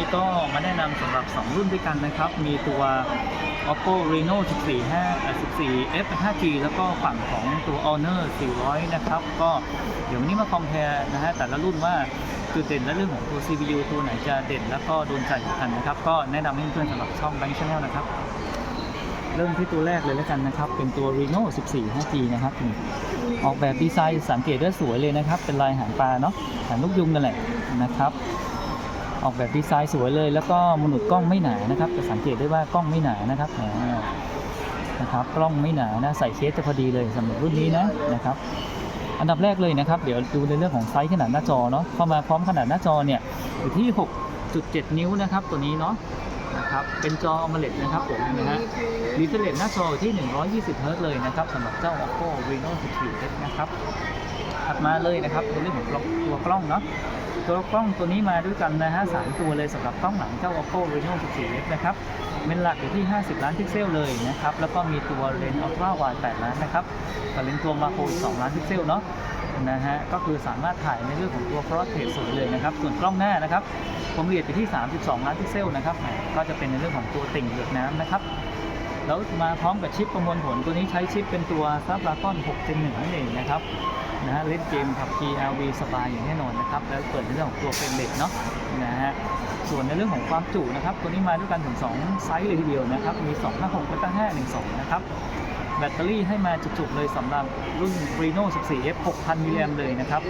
นี้ก็มาแนะนำสำหรับ 2 รุ่นด้วยกันนะครับ มีตัว oppo reno 14 5 14 f 5g แล้วก็ฝั่งของตัว honor 400 นะครับ ก็เดี๋ยววันนี้มาคอมเพลนะฮะแต่ละรุ่นว่าจุดเด่นและเรื่องของตัว CPU ตัวไหนจะเด่น แล้วก็โดนใจกันนะครับ ก็แนะนำให้เพื่อนสำหรับช่อง Bank Channel นะครับ เริ่มที่ตัวแรกเลยแล้วกันนะครับ เป็นตัว Reno 14 5G นะครับ ออกแบบดีไซน์สังเกตได้สวยเลยนะครับ เป็นลายหางปลาเนาะหางนกยุงนั่นแหละนะครับ ออกแบบดีไซน์สวยเลย แล้วก็มนุษย์กล้องไม่หนานะครับจะสังเกตได้ว่ากล้องไม่หนานะครับนะครับกล้องไม่หนานะใส่เคสจะพอดีเลยสำหรับรุ่นนี้นะนะครับอันดับแรกเลยนะครับ เดี๋ยวดูในเรื่องของไซส์ขนาดหน้าจอเนาะเข้ามาพร้อมขนาดหน้าจอเนี่ยอยู่ที่ 6.7 นิ้วนะครับตัวนี้เนาะ นะครับ เป็นจอ AMOLED นะครับผมนะฮะรีเฟรชหน้าจอที่ 120 เฮิร์ตซ์เลยนะครับสำหรับเจ้า oppo reno 14 s นะครับถัดมาเลยนะครับเรื่องของตัวกล้องเนาะตัวกล้องตัวนี้มาด้วยกันนะฮะสามตัวเลยสำหรับกล้องหลังเจ้า oppo reno 14 s นะครับเป็นหลักอยู่ที่ 50 ล้านพิกเซลเลยนะครับ แล้วก็มีตัวเลนส์ ultra wide 8ล้านนะครับกับเลนส์ตัวมาโครอีก2ล้านพิกเซลเนาะ นะฮะก็คือสามารถถ่ายในเรื่องของตัว portrait สวยเลยนะครับส่วนกล้องหน้านะครับความละเอียดอยู่ที่ 32 ล้านพิกเซลนะครับก็จะเป็นในเรื่องของตัวติ่งเหลือกน้ำนะครับแล้วมาพร้อมกับชิปประมวลผลตัวนี้ใช้ชิปเป็นตัว Snapdragon 6 Gen 1นั่นเองนะครับนะฮะเล่นเกมขับขี่ RV สบายอย่างแน่นอนนะครับแล้วเปิดในเรื่องของตัวเป็นเล็กเนาะนะฮะส่วนในเรื่องของความจุนะครับตัวนี้มาด้วยกันถึง 2 ไซส์เลยทีเดียวนะครับมี 256และก็512 นะครับ แบตเตอรี่ให้มาจุกๆเลยสำหรับรุ่น Reno 14F 6,000 มิลลิแอมเลยนะครับ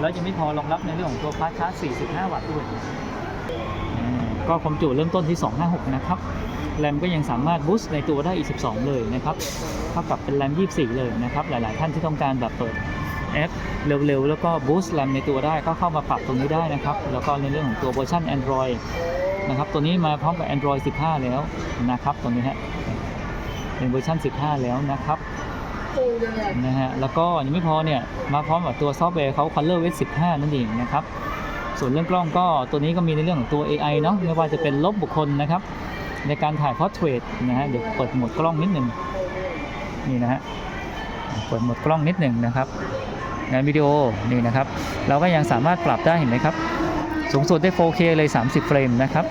แล้วยังไม่พอรองรับในเรื่องของตัวฟาสชาร์จ45 วัตต์ด้วยก็ความจุเริ่มต้นที่ 256 นะครับ แรมก็ยังสามารถบูสต์ในตัวได้อีก 12 เลยนะครับ เท่ากับเป็นแรม 24 เลยนะครับ หลายๆ ท่านที่ต้องการแบบเปิดแอปเร็วๆ แล้วก็บูสต์แรมในตัวได้ก็เข้ามาปรับตรงนี้ได้นะครับ แล้วก็ในเรื่องของตัวเวอร์ชัน Android นะครับ ตัวนี้มาพร้อมกับ Android 15 แล้วนะครับ ตัวนี้ฮะ เป็นเวอร์ชัน15 แล้วนะครับนะฮะแล้วก็ยังไม่พอเนี่ยมาพร้อมกับตัวซอฟต์แวร์เขา Color w e 15 นั่นเองนะครับส่วนเรื่องกล้องก็ตัวนี้ก็มีในเรื่องของตัว AI เนาะไม่ว่าจะเป็นลบบุคคลนะครับ ในการถ่าย portrait นะฮะเดี๋ยวเปิดโหมดกล้องนิดหนึ่งนี่นะฮะเปิดโหมดกล้องนิดหนึ่งนะครับงานวิดีโอนี่นะครับ เราก็ยังสามารถปรับได้เห็นไหมครับ สูงสุดได้ 4K เลย 30 เฟรมนะครับ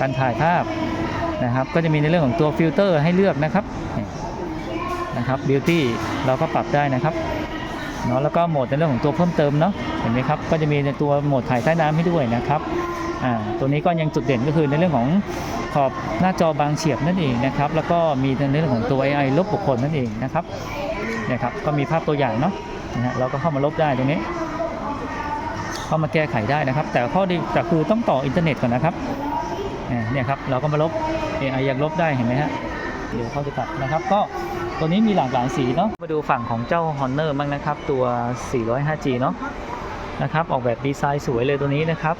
การถ่ายภาพ นะครับ ก็จะมีในเรื่องของตัวฟิลเตอร์ให้เลือกนะครับนะครับ beauty เราก็ปรับได้นะครับเนาะแล้วก็โหมดในเรื่องของตัวเพิ่มเติมเนาะเห็นไหมครับก็จะมีในตัวโหมดถ่ายใต้น้ำให้ด้วยนะครับอ่าตัวนี้ก็ยังจุดเด่นก็คือในเรื่องของขอบหน้าจอบางเฉียบนั่นเองนะครับ แล้วก็มีในเรื่องของตัว AI ลบบุคคลนั่นเองนะครับนี่ยครับก็มีภาพตัวอย่างเนาะนะฮะเราก็เข้ามาลบได้ตรงนี้ เข้ามาแก้ไขได้นะครับ แต่ข้อดีแต่คือต้องต่ออินเทอร์เน็ตก่อนนะครับอ่าเนี่ยครับเราก็มาลบ AI ยังลบได้เห็นไหมฮะเดี๋ยวเข้าไปตัดนะครับ ก็ตัวนี้มีหลากหลายสีเนาะมาดูฝั่งของเจ้า Honor บ้างนะครับ ตัว 405G เนาะนะครับออกแบบดีไซน์สวยเลยตัวนี้นะครับ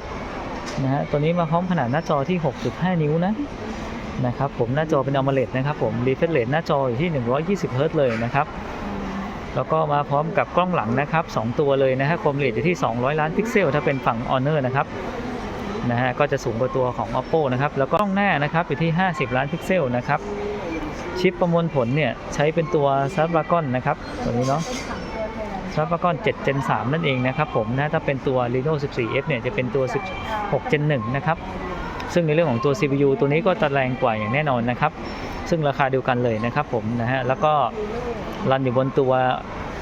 นะฮะตัวนี้มาพร้อมขนาดหน้าจอที่ 6.5 นิ้วนะนะครับผมหน้าจอเป็น AMOLED นะครับผม refresh rate หน้าจออยู่ที่ 120 เฮิร์ตซ์เลยนะครับแล้วก็มาพร้อมกับกล้องหลังนะครับ 2 ตัวเลยนะฮะความละเอียดอยู่ที่ 200 ล้านพิกเซล ถ้าเป็นฝั่ง Honor นะครับ นะฮะก็จะสูงกว่าตัวของ Oppo นะครับแล้วก็กล้องหน้านะครับอยู่ที่ 50 ล้านพิกเซลนะครับชิปประมวลผลเนี่ยใช้เป็นตัว Snapdragon นะครับตัวนี้เนาะ Snapdragon 7 Gen 3 นั่นเองนะครับผมนะถ้าเป็นตัว Reno 14F เนี่ยจะเป็นตัว 16 Gen 1 นะครับซึ่งในเรื่องของตัว CPU ตัวนี้ก็จะแรงกว่าอย่างแน่นอนนะครับ ซึ่งราคาเดียวกันเลยนะครับผมนะฮะแล้วก็รันอยู่บนตัว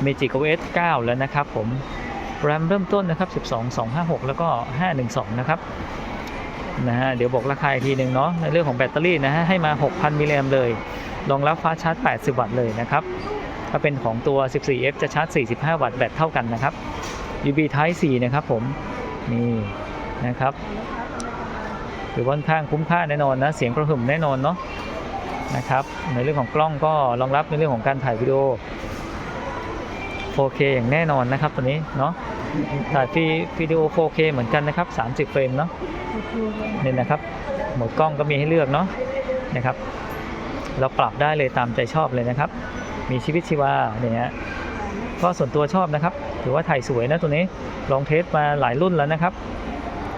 Magic OS 9 แล้วนะครับผม RAM เริ่มต้นนะครับ 12 256 แล้วก็ 512 นะครับนะฮะเดี๋ยวบอกราคาอีกทีหนึ่งเนาะในเรื่องของแบตเตอรี่นะฮะให้มา 6,000 มิลลิแอมเลยรองรับฟ้าชาร์จ 80 วัตต์เลยนะครับถ้าเป็นของตัว 14F จะชาร์จ 45 วัตต์แบตเท่ากันนะครับ USB Type C นะครับผม นี่นะครับถือว่าค่อนข้างคุ้มค่าแน่นอนนะ เสียงกระหึ่มแน่นอนเนาะนะครับในเรื่องของกล้องก็รองรับในเรื่องของการถ่ายวิดีโอ 4K อย่างแน่นอนนะครับตัวนี้เนาะ ถ่ายฟีวิดีโอ 4K เหมือนกันนะครับ 30 เฟรมเนาะนี่นะครับโหมดกล้องก็มีให้เลือกเนาะนะครับ เราปรับได้เลยตามใจชอบเลยนะครับ มีชีวิตชีวาเนี่ยฮะก็ส่วนตัวชอบนะครับ ถือว่าถ่ายสวยนะตัวนี้ลองเทสมาหลายรุ่นแล้วนะครับ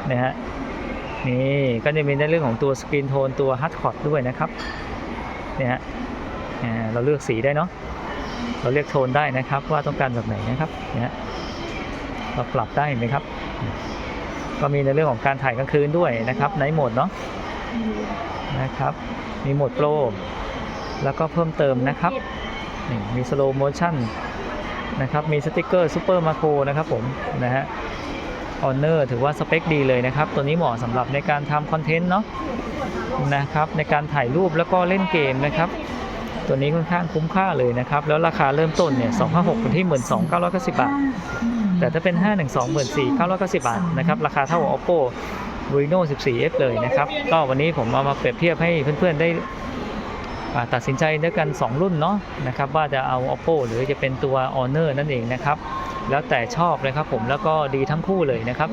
เนี่ยฮะนี่ก็จะมีในเรื่องของตัวสกรีนโทนตัวฮัตคอร์ดด้วยนะครับเนี่ยฮะเราเลือกสีได้เนาะเราเลือกโทนได้นะครับว่าต้องการแบบไหนนะครับเนี่ย เราปรับได้เห็นไหมครับ ก็มีในเรื่องของการถ่ายกลางคืนด้วยนะครับในโหมดเนาะนะครับ มีโหมดโปรแล้วก็เพิ่มเติมนะครับนี่มีสโลโมชั่นนะครับมีสติกเกอร์ซูเปอร์มาโครนะครับผมนะฮะออเนอร์ถือว่าสเปคดีเลยนะครับ ตัวนี้เหมาะสำหรับในการทำคอนเทนต์เนาะนะครับในการถ่ายรูปแล้วก็เล่นเกมนะครับ ตัวนี้ค่อนข้างคุ้มค่าเลยนะครับ แล้วราคาเริ่มต้นเนี่ย256อยู่ที่12,990 บาท แต่ถ้าเป็น 512 14,990 บาทนะครับ ราคาเท่า Oppo Reno 14F เลยนะครับ ก็วันนี้ผมเอามาเปรียบเทียบให้เพื่อนๆได้ตัดสินใจด้วยกัน 2 รุ่นเนาะนะครับว่าจะเอา Oppo หรือจะเป็นตัว Honor นั่นเองนะครับ แล้วแต่ชอบเลยครับผมแล้วก็ดีทั้งคู่เลยนะครับ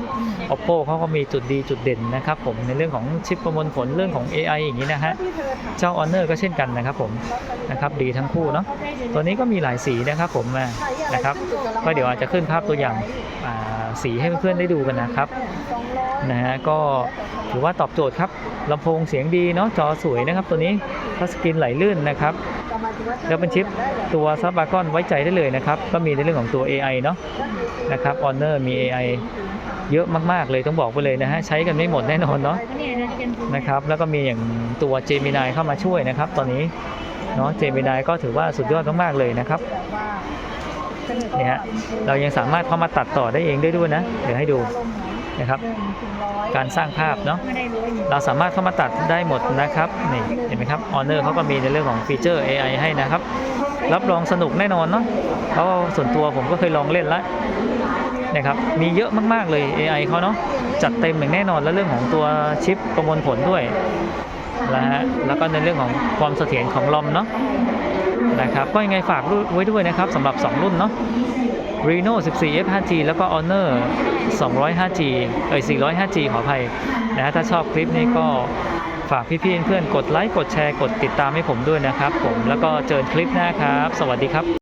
Oppo เขาก็มีจุดดีจุดเด่นนะครับผมในเรื่องของชิปประมวลผลเรื่องของ AI อย่างนี้นะฮะเจ้า Honor ก็เช่นกันนะครับผมนะครับดีทั้งคู่เนาะตัวนี้ก็มีหลายสีนะครับผมนะครับก็เดี๋ยวอาจจะขึ้นภาพตัวอย่างสีให้เพื่อนๆได้ดูกันนะครับนะฮะก็ถือว่าตอบโจทย์ครับลำโพงเสียงดีเนาะจอสวยนะครับตัวนี้ทัชสกรีนไหลลื่นนะครับ แล้วเป็นชิปตัวซับบากอนไว้ใจได้เลยนะครับ ก็มีในเรื่องของตัว AI เนาะนะครับ Honor มี AI เยอะมาก ๆ เลยต้องบอกไปเลยนะฮะ ใช้กันไม่หมดแน่นอนเนาะนะครับแล้วก็มีอย่างตัว Gemini เข้ามาช่วยนะครับ ตอนนี้เนาะ Gemini ก็ถือว่าสุดยอดมาก ๆ เลยนะครับเนี่ยเรายังสามารถเข้ามาตัดต่อได้เองได้ด้วยนะ เดี๋ยวให้ดู นะครับ การสร้างภาพเนาะเราสามารถเข้ามาตัดได้หมดนะครับนี่เห็นไหมครับ Honor เขาก็มีในเรื่องของฟีเจอร์ AI ให้นะครับ รับรองสนุกแน่นอนเนาะเพราะส่วนตัวผมก็เคยลองเล่นแล้วนะครับมีเยอะมากๆเลย AI เขาเนาะจัดเต็มอย่างแน่นอนแล้วเรื่องของตัวชิปประมวลผลด้วยนะฮะแล้วก็ในเรื่องของความเสถียรของลอมเนาะนะครับก็ยังไงฝากไว้ด้วยนะครับสำหรับ 2 รุ่นเนาะ Reno 14F 5G แล้วก็ Honor 205G เอ้ย 405G ขออภัยนะฮะถ้าชอบคลิปนี้ก็ฝากพี่ๆเพื่อนๆกดไลค์กดแชร์กดติดตามให้ผมด้วยนะครับผมแล้วก็เจอกันคลิปหน้าครับ สวัสดีครับ